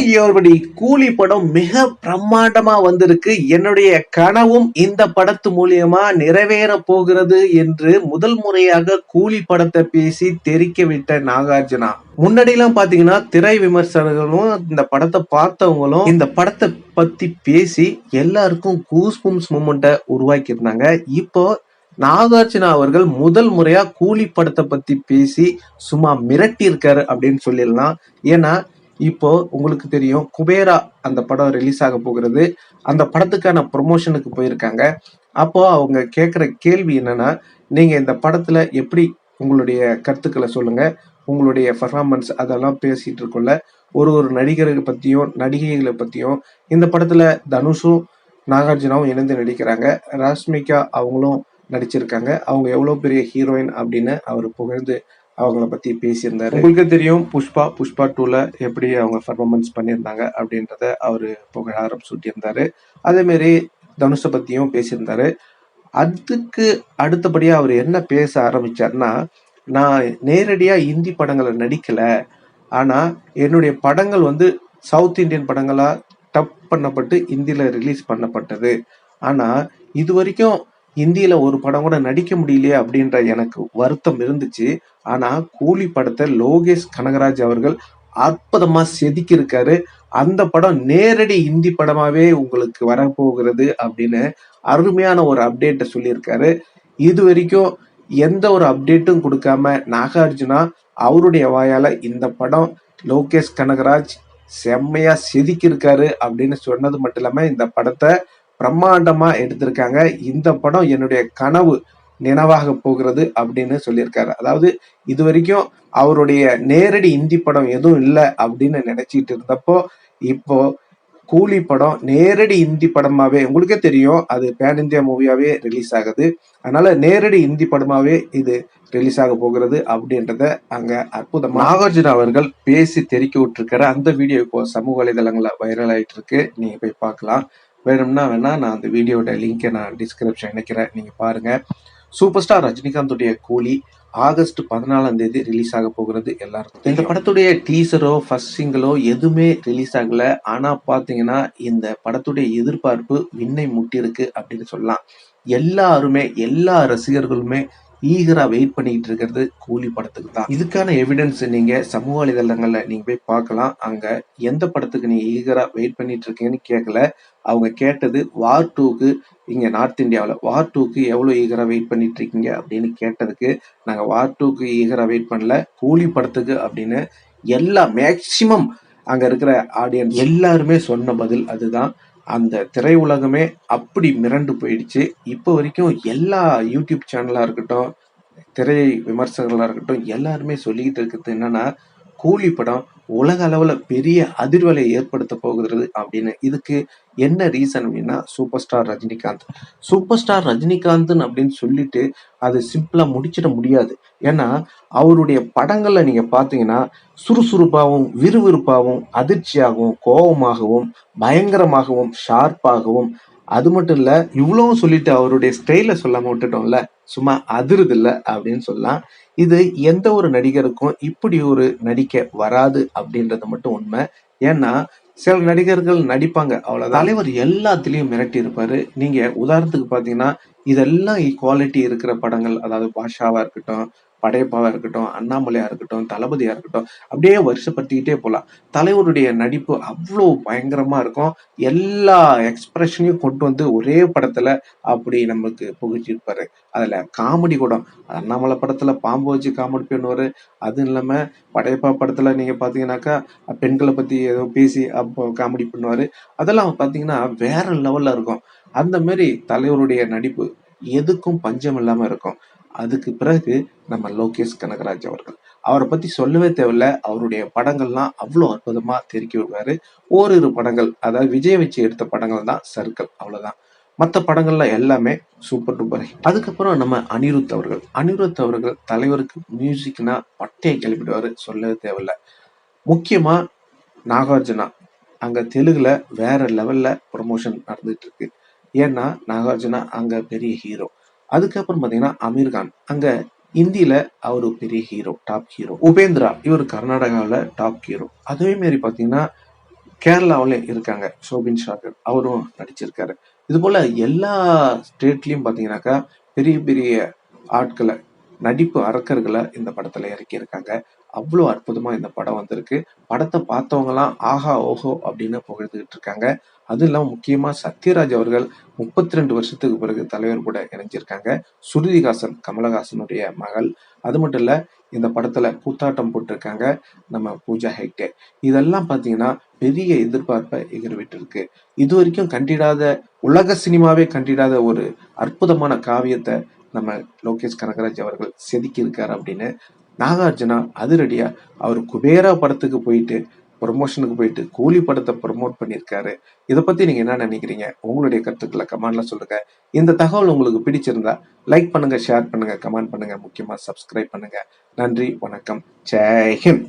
இவருடைய கூலி படம் மிக பிரம்மாண்டமா வந்திருக்கு. என்னுடைய கனவும் இந்த படத்து மூலியமா நிறைவேற போகிறது என்று முதல் முறையாக கூலி படத்தை பேசி தெரிக்க விட்ட நாகார்ஜுனா. முன்னாடியெல்லாம் பாத்தீங்கன்னா திரை விமர்சகர்களும் இந்த படத்தை பார்த்தவங்களும் இந்த படத்தை பத்தி பேசி எல்லாருக்கும் கூஸ்பும்ஸ் மூமெண்ட்டை உருவாக்கி இருந்தாங்க இப்போ நாகார்ஜுனா அவர்கள் முதல் முறையா கூலி படத்தை பத்தி பேசி சும்மா மிரட்டி இருக்காரு அப்படின்னு சொல்லிடலாம். ஏன்னா இப்போ உங்களுக்கு தெரியும் குபேரா அந்த படம் ரிலீஸ் ஆக போகிறது. அந்த படத்துக்கான ப்ரொமோஷனுக்கு போயிருக்காங்க. அப்போ அவங்க கேட்குற கேள்வி என்னன்னா நீங்க இந்த படத்துல எப்படி உங்களுடைய கருத்துக்களை சொல்லுங்க உங்களுடைய பர்ஃபார்மன்ஸ் அதெல்லாம் பேசிட்டு இருக்கோம்ல ஒரு ஒரு நடிகர்களை பத்தியும் நடிகைகளை பத்தியும். இந்த படத்துல தனுஷும் நாகார்ஜுனாவும் இணைந்து நடிக்கிறாங்க. ராஷ்மிகா அவங்களும் நடிச்சிருக்காங்க. அவங்க எவ்வளோ பெரிய ஹீரோயின் அப்படின்னு அவர் புகழ்ந்து அவங்கள பத்தி பேசியிருந்தாரு. உங்களுக்கு தெரியும் புஷ்பா புஷ்பா டூல எப்படி அவங்க பர்ஃபார்மன்ஸ் பண்ணியிருந்தாங்க அப்படின்றத அவரு புகழாரம் சூட்டியிருந்தாரு அதே மாரி தனுஷை பத்தியும் பேசியிருந்தாரு. அதுக்கு அடுத்தபடியா அவர் என்ன பேச ஆரம்பிச்சாருன்னா நான் நேரடியா இந்தி படங்களை நடிக்கல. ஆனா என்னுடைய படங்கள் வந்து சவுத் இந்தியன் படங்களா டப் பண்ணப்பட்டு இந்தியில ரிலீஸ் பண்ணப்பட்டது. ஆனா இது வரைக்கும் ஹிந்தியில் ஒரு படம் கூட நடிக்க முடியலையே அப்படின்ற எனக்கு வருத்தம் இருந்துச்சு. ஆனால் கூலி படத்தை லோகேஷ் கனகராஜ் அவர்கள் அற்புதமாக செதுக்கியிருக்காரு. அந்த படம் நேரடி இந்தி படமாகவே உங்களுக்கு வரப்போகிறது அப்படின்னு அருமையான ஒரு அப்டேட்டை சொல்லியிருக்காரு. இது வரைக்கும் எந்த ஒரு அப்டேட்டும் கொடுக்காம நாகார்ஜுனா அவருடைய வாயால் இந்த படம் லோகேஷ் கனகராஜ் செம்மையாக செதுக்கியிருக்காரு அப்படின்னு சொன்னது மட்டும் இல்லாமல் இந்த படத்தை பிரம்மாண்டமாக எடுத்திருக்காங்க. இந்த படம் என்னுடைய கனவு நினைவாக போகிறது அப்படின்னு சொல்லியிருக்காரு. அதாவது இது வரைக்கும் அவருடைய நேரடி இந்தி படம் எதுவும் இல்லை அப்படின்னு நினைச்சிட்டு இருந்தப்போ இப்போ கூலி படம் நேரடி இந்தி படமாவே உங்களுக்கே தெரியும் அது பேன் இந்தியா மூவியாவே ரிலீஸ் ஆகுது. அதனால நேரடி இந்தி படமாவே இது ரிலீஸ் ஆக போகிறது அப்படின்றத அங்க அற்புதம் நாகார்ஜுன அவர்கள் பேசி தெறிக்க விட்டுருக்கிற அந்த வீடியோ இப்போ சமூக வலைதளங்களில் வைரல் ஆயிட்டு இருக்கு. நீங்க போய் பார்க்கலாம். வேணும்னா வேணா நான் அந்த வீடியோட லிங்கை நான் டிஸ்கிரிப்ஷன் இணைக்கிறேன். நீங்கள் பாருங்கள் சூப்பர் ஸ்டார் ரஜினிகாந்துடைய கூலி ஆகஸ்ட் பதினாலாம் தேதி ரிலீஸ் ஆக போகிறது. எல்லாருக்கும் இந்த படத்துடைய டீசரோ ஃபர்ஸ்ட் சிங்கிளோ எதுவுமே ரிலீஸ் ஆகல. ஆனா பாத்தீங்கன்னா இந்த படத்துடைய எதிர்பார்ப்பு விண்ணை முட்டியிருக்கு அப்படின்னு சொல்லலாம். எல்லாருமே எல்லா ரசிகர்களுமே ஈகரா வெயிட் பண்ணிட்டு இருக்கிறது கூலி படத்துக்கு தான் இதுக்கான எவிடன்ஸ் நீங்க சமூக வலைதளங்கள்ல நீங்க போய் பார்க்கலாம். அங்க எந்த படத்துக்கு நீங்கள் ஈகரா வெயிட் பண்ணிட்டு இருக்கீங்கன்னு கேட்கல அவங்க கேட்டது வார் டூக்கு இங்க நார்த் இந்தியாவில் வார் டூக்கு எவ்வளோ ஈகரா வெயிட் பண்ணிட்டு இருக்கீங்க அப்படின்னு கேட்டதுக்கு நாங்கள் வார் டூக்கு ஈகரா வெயிட் பண்ணல கூலி படத்துக்கு அப்படின்னு எல்லா மேக்சிமம் அங்க இருக்கிற ஆடியன்ஸ் எல்லாருமே சொன்ன பதில் அதுதான். அந்த திரையுலகமே அப்படி மிரண்டு போயிடுச்சு. இப்போ வரைக்கும் எல்லா யூடியூப் சேனலாக இருக்கட்டும் திரை விமர்சகர்களாக இருக்கட்டும் எல்லாருமே சொல்லிக்கிட்டு இருக்கிறது என்னன்னா கூலி படம் உலக அளவில் பெரிய அதிர்வலை ஏற்படுத்த போகிறது அப்படின்னு. இதுக்கு என்ன ரீசன் அப்படின்னா super star Rajinikanth. Super star ரஜினிகாந்த்னு அப்படின்னு சொல்லிட்டு அது சிம்பிளாக முடிச்சிட முடியாது. ஏன்னா அவருடைய படங்களில் நீங்கள் பார்த்தீங்கன்னா சுறுசுறுப்பாகவும் விறுவிறுப்பாகவும் அதிர்ச்சியாகவும் கோபமாகவும் பயங்கரமாகவும் ஷார்ப்பாகவும் அது மட்டும் இல்லை இவ்வளவும் சொல்லிட்டு அவருடைய ஸ்டைலை சொல்லாமல் விட்டுட்டோம்ல சும்மா அதிருது அப்படின்னு சொல்லலாம். இது எந்த ஒரு நடிகருக்கும் இப்படி ஒரு நடிக்க வராது அப்படின்றது மட்டும் உண்மை. ஏன்னா சில நடிகர்கள் நடிப்பாங்க அவ்வளவுதான். தலைவர் எல்லாத்துலயும் மிரட்டி இருப்பாரு. நீங்க உதாரணத்துக்கு பாத்தீங்கன்னா இதெல்லாம் குவாலிட்டி இருக்கிற படங்கள் அதாவது பாஷாவா இருக்கட்டும் படையப்பாவா இருக்கட்டும் அண்ணாமலையா இருக்கட்டும் தளபதியா இருக்கட்டும் அப்படியே வருஷப்படுத்திக்கிட்டே போகலாம் தலைவருடைய நடிப்பு அவ்வளோ பயங்கரமா இருக்கும். எல்லா எக்ஸ்பிரஷனையும் கொண்டு வந்து ஒரே படத்துல அப்படி நமக்கு புகுச்சிருப்பாரு. அதுல காமெடி கூட அண்ணாமலை படத்துல பாம்பு வச்சு காமெடி பண்ணுவாரு. அதுவும் இல்லாம படையப்பா படத்துல நீங்க பாத்தீங்கன்னாக்கா பெண்களை பத்தி ஏதோ பேசி அப்போ காமெடி பண்ணுவாரு. அதெல்லாம் பாத்தீங்கன்னா வேற லெவல்ல இருக்கும். அந்த மாதிரி தலைவருடைய நடிப்பு எதுக்கும் பஞ்சம் இல்லாம இருக்கும். அதுக்கு பிறகு நம்ம லோகேஷ் கனகராஜ் அவர்கள். அவரை பத்தி சொல்லவே தேவையில்ல. அவருடைய படங்கள்லாம் அவ்வளோ அற்புதமா தெருக்கி விடுவாரு. ஓரிரு படங்கள் அதாவது விஜய் வச்சு எடுத்த படங்கள் தான் சர்க்கிள் அவ்வளவுதான். மற்ற படங்கள்ல எல்லாமே சூப்பர் டூப்பர். அதுக்கப்புறம் நம்ம அனிருத் அவர்கள். அனிருத் அவர்கள் தலைவருக்கு மியூசிக்னா பட்டையை கிளப்பிடுவாரு சொல்லவே தேவையில்ல. முக்கியமா நாகார்ஜுனா. அங்க தெலுங்குல வேற லெவல்ல ப்ரொமோஷன் நடந்துட்டு இருக்கு. ஏன்னா நாகார்ஜுனா அங்க பெரிய ஹீரோ அதுக்கப்புறம் பார்த்தீங்கன்னா அமீர்கான் அங்கே இந்தியில் அவர் பெரிய ஹீரோ டாப் ஹீரோ உபேந்திரா இவர் கர்நாடகாவில் டாப் ஹீரோ அதே மாரி பார்த்தீங்கன்னா கேரளாவில் இருக்காங்க ஷோபின் ஷாகர் அவரும் நடிச்சிருக்காரு. இது போல் எல்லா ஸ்டேட்லேயும் பார்த்தீங்கன்னாக்கா பெரிய பெரிய ஆட்களை நடிப்பு அரக்கர்களை இந்த படத்தில் இறக்கியிருக்காங்க. அவ்வளோ அற்புதமா இந்த படம் வந்திருக்கு. படத்தை பார்த்தவங்களாம் ஆஹா ஓஹோ அப்படின்னு புகழ்ந்துகிட்டு இருக்காங்க. அதுவும் இல்லாமல் முக்கியமா சத்யராஜ் அவர்கள் முப்பத்தி ரெண்டு வருஷத்துக்கு பிறகு தலைவர் கூட இணைஞ்சிருக்காங்க. சுருதிகாசன் கமலஹாசனுடைய மகள். அது மட்டும் இல்ல இந்த படத்துல கூத்தாட்டம் போட்டிருக்காங்க நம்ம பூஜா ஹெக்டே. இதெல்லாம் பார்த்தீங்கன்னா பெரிய எதிர்பார்ப்பை எதிர்விட்டிருக்கு. இது வரைக்கும் கண்டிடாத உலக சினிமாவே கண்டிடாத ஒரு அற்புதமான காவியத்தை நம்ம லோகேஷ் கனகராஜ் அவர்கள் செதுக்கி இருக்காரு அப்படின்னு நாகார்ஜுனா அதிரடியா அவர் குபேரா படத்துக்கு போயிட்டு ப்ரொமோஷனுக்கு போயிட்டு கூலி படத்தை ப்ரொமோட் பண்ணியிருக்காரு. இதை பத்தி நீங்க என்ன நினைக்கிறீங்க? உங்களுடைய கருத்துக்களை கமெண்ட்ல சொல்லுங்க. இந்த தகவல் உங்களுக்கு பிடிச்சிருந்தா லைக் பண்ணுங்க ஷேர் பண்ணுங்க கமெண்ட் பண்ணுங்க முக்கியமா சப்ஸ்கிரைப் பண்ணுங்க. நன்றி வணக்கம். ஜெய்ஹிந்த்